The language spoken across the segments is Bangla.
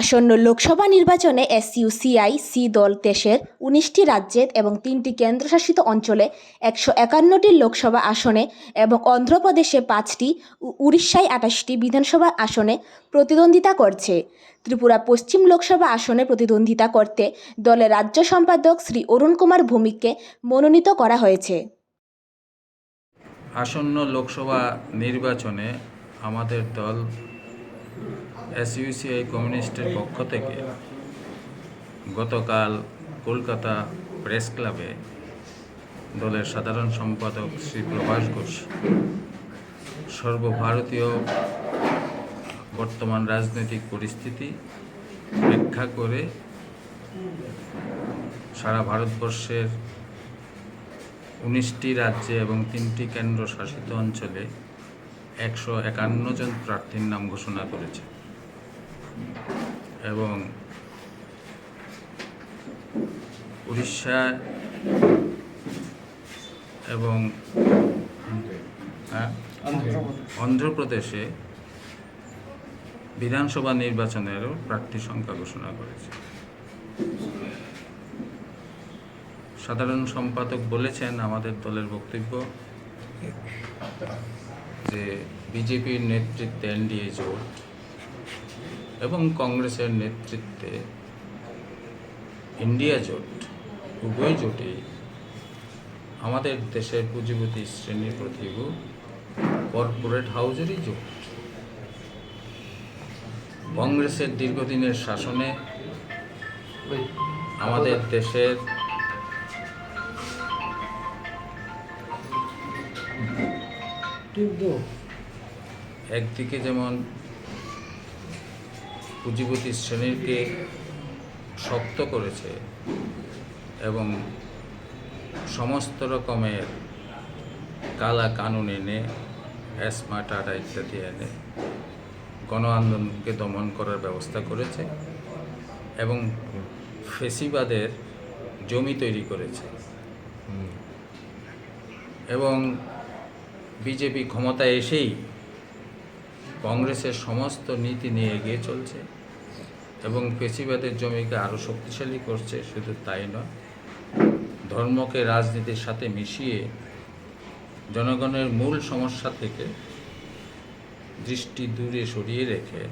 আসন্ন লোকসভা নির্বাচনে এসইউসিআই সি দল দেশের উনিশটি রাজ্যে এবং তিনটি কেন্দ্রশাসিত অঞ্চলে একশো একান্নটি লোকসভা আসনে এবং অন্ধ্রপ্রদেশে পাঁচটি উড়িষ্যায় আঠাশটি বিধানসভা আসনে প্রতিদ্বন্দ্বিতা করছে। ত্রিপুরা পশ্চিম লোকসভা আসনে প্রতিদ্বন্দ্বিতা করতে দলের রাজ্য সম্পাদক শ্রী অরুণ কুমার ভৌমিককে মনোনীত করা হয়েছে। আসন্ন লোকসভা নির্বাচনে আমাদের দল এসইউসিআই কমিউনিস্টের পক্ষ থেকে গতকাল কলকাতা প্রেস ক্লাবে দলের সাধারণ সম্পাদক শ্রী প্রভাস ঘোষ, সর্বভারতীয় বর্তমান রাজনৈতিক পরিস্থিতি ব্যাখ্যা করে সারা ভারতবর্ষের উনিশটি রাজ্যে এবং তিনটি কেন্দ্র শাসিত অঞ্চলে একশো একান্ন জন প্রার্থীর নাম ঘোষণা করেছে। এবং উড়িষ্যা এবং হ্যাঁ, অন্ধ্রপ্রদেশে বিধানসভা নির্বাচনেরও প্রার্থী সংখ্যা ঘোষণা করেছে। সাধারণ সম্পাদক বলেছেন আমাদের দলের বক্তব্য যে বিজেপির নেতৃত্বে এনডিএ জোট এবং কংগ্রেসের নেতৃত্বে ইন্ডিয়া জোট, উভয় জোটেই আমাদের দেশের পুঁজিপতি শ্রেণির প্রতিভু কর্পোরেট হাউজেরই জোট। কংগ্রেসের দীর্ঘদিনের শাসনে আমাদের দেশের একদিকে যেমন পুঁজিপতি শ্রেণীকে শক্ত করেছে এবং সমস্ত রকমের কালা কানুন এনে অ্যাসমা টাটা ইত্যাদি এনে গণ আন্দোলনকে দমন করার ব্যবস্থা করেছে এবং ফেসিবাদের জমি তৈরি করেছে। এবং বিজেপি ক্ষমতায় এসেই কংগ্রেসের সমস্ত নীতি নিয়ে এগিয়ে চলছে এবং পেশিবাদের জমিকে আরও শক্তিশালী করছে, শুধু তাই নয়, ধর্মকে রাজনীতির সাথে মিশিয়ে জনগণের মূল সমস্যা থেকে দৃষ্টি দূরে সরিয়ে রেখে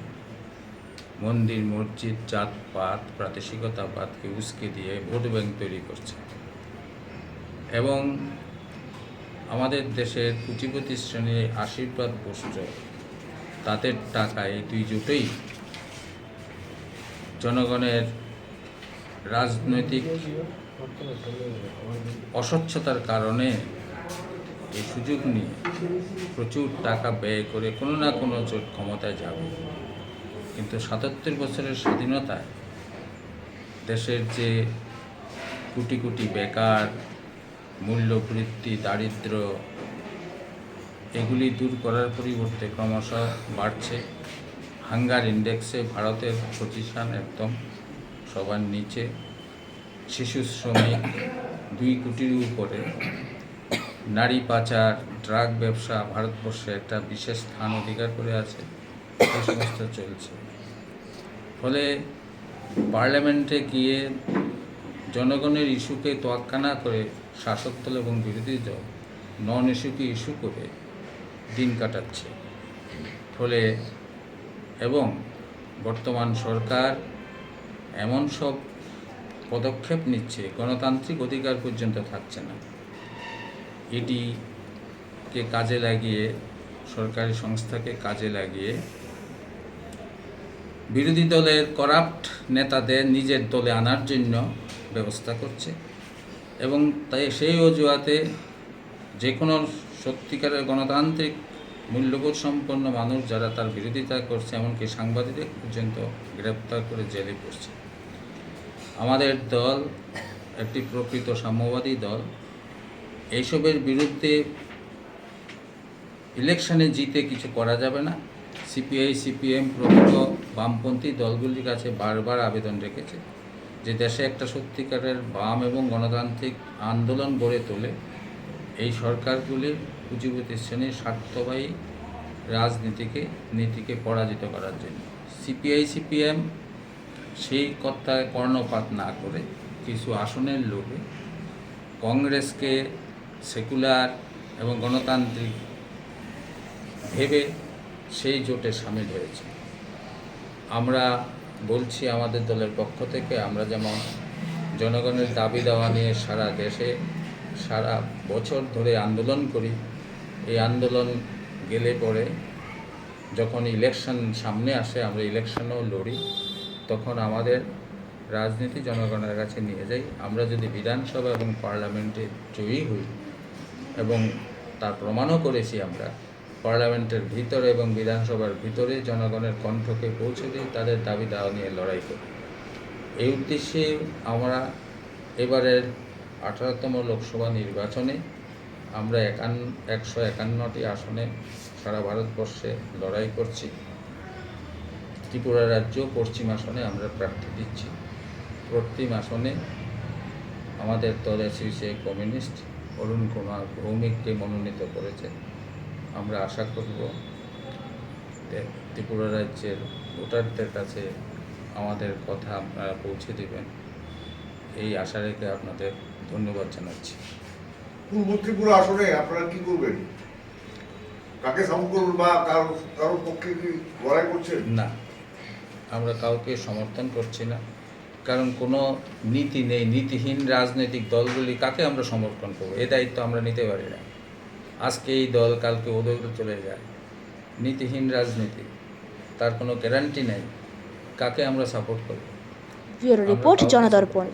মন্দির, মসজিদ, জাতপাত, প্রাদেশিকতাবাদকে উস্কে দিয়ে ভোট ব্যাংক তৈরি করছে। এবং আমাদের দেশের পুঁজিপতি শ্রেণির আশীর্বাদ পুষ্ট তাদের টাকা এই দুই জোটেই জনগণের রাজনৈতিক অস্বচ্ছতার কারণে এই সুযোগ নিয়ে প্রচুর টাকা ব্যয় করে কোনো না কোনো জোট ক্ষমতায় যাবে। কিন্তু সাতাত্তর বছরের স্বাধীনতায় দেশের যে কোটি কোটি বেকার মূল্যবৃদ্ধি দারিদ্র, এগুলি দূর করার পরিবর্তে ক্রমশ বাড়ছে। হাঙ্গার ইন্ডেক্সে ভারতের পজিশন একদম সবার নিচে। শিশু শ্রমিক দুই কোটির উপরে। নারী পাচার, ড্রাগ ব্যবসা ভারতবর্ষে একটা বিশেষ স্থান অধিকার করে আছে। এই সমস্ত চলছে। ফলে পার্লামেন্টে গিয়ে জনগণের ইস্যুকে তোয়াক্কা না করে শাসক দল এবং বিরোধী দল নন ইস্যুকে ইস্যু করে দিন কাটাচ্ছে। ফলে এবং বর্তমান সরকার এমন সব পদক্ষেপ নিচ্ছে, গণতান্ত্রিক অধিকার পর্যন্ত থাকছে না। এটিকে কাজে লাগিয়ে, সরকারি সংস্থাকে কাজে লাগিয়ে বিরোধী দলের করাপ্ট নেতাদের নিজের দলে আনার জন্য ব্যবস্থা করছে। এবং তাই সেই অজুহাতে যে কোনো সত্যিকারের গণতান্ত্রিক মূল্যবোধ সম্পন্ন মানুষ যারা তার বিরোধিতা করছে, এমনকি সাংবাদিক পর্যন্ত গ্রেপ্তার করে জেলে পড়ছে। আমাদের দল একটি প্রকৃত সাম্যবাদী দল। এইসবের বিরুদ্ধে ইলেকশনে জিতে কিছু করা যাবে না। সিপিআই, সিপিএম প্রকৃত বামপন্থী দলগুলির কাছে বারবার আবেদন রেখেছে। যে দেশে একটা সত্যিকারের বাম এবং গণতান্ত্রিক আন্দোলন গড়ে তোলে, এই সরকারগুলির পুঁজিপতি শ্রেণির স্বার্থবাহী রাজনীতিকে, নীতিকে পরাজিত করার জন্য। সিপিআই, সিপিএম সেই কথায় কর্ণপাত না করে কিছু আসনের লোভে কংগ্রেসকে সেকুলার এবং গণতান্ত্রিক ভেবে সেই জোটে সামিল হয়েছে। আমরা বলছি আমাদের দলের পক্ষ থেকে, আমরা যেমন জনগণের দাবি দেওয়া নিয়ে সারা দেশে সারা বছর ধরে আন্দোলন করি, এই আন্দোলন গেলে পরে যখন ইলেকশন সামনে আসে, আমরা ইলেকশনেও লড়ি, তখন আমাদের রাজনীতি জনগণের কাছে নিয়ে যাই। আমরা যদি বিধানসভা এবং পার্লামেন্টে জয়ী হই এবং তার প্রমাণও করেছি আমরা পার্লামেন্টের ভিতরে এবং বিধানসভার ভিতরে জনগণের কণ্ঠকে পৌঁছে দিয়ে তাদের দাবি দাওয়া নিয়ে লড়াই করি। এই উদ্দেশ্যে আমরা এবারের আঠারোতম লোকসভা নির্বাচনে আমরা একান্ন, একশো একান্নটি আসনে সারা ভারতবর্ষে লড়াই করছি। ত্রিপুরা রাজ্য পশ্চিম আসনে আমরা প্রার্থী দিচ্ছি। পশ্চিম আসনে আমাদের দলের শীর্ষে কমিউনিস্ট অরুণ কুমার ভৌমিককে মনোনীত করেছে আমরা আশা করব ত্রিপুরা রাজ্যের ভোটারদের কাছে আমাদের কথা আপনারা পৌঁছে দেবেন। এই আশা রেখে আপনাদের ধন্যবাদ জানাচ্ছি। পূর্ব ত্রিপুরা আসনে আপনারা কি করবেন? কাকে করবেন বা কারও কারোর পক্ষে কি লড়াই করছেন? না আমরা কাউকে সমর্থন করছি না। কারণ কোনো নীতি নেই নীতিহীন রাজনৈতিক দলগুলি কাকে আমরা সমর্থন করব? এ দায়িত্ব আমরা নিতে পারি না। আজকে এই দল কালকে ওদের চলে যায়। নীতিহীন রাজনীতি তার কোনো গ্যারান্টি নেই। কাকে আমরা সাপোর্ট করব? Bureau report Janadarpan.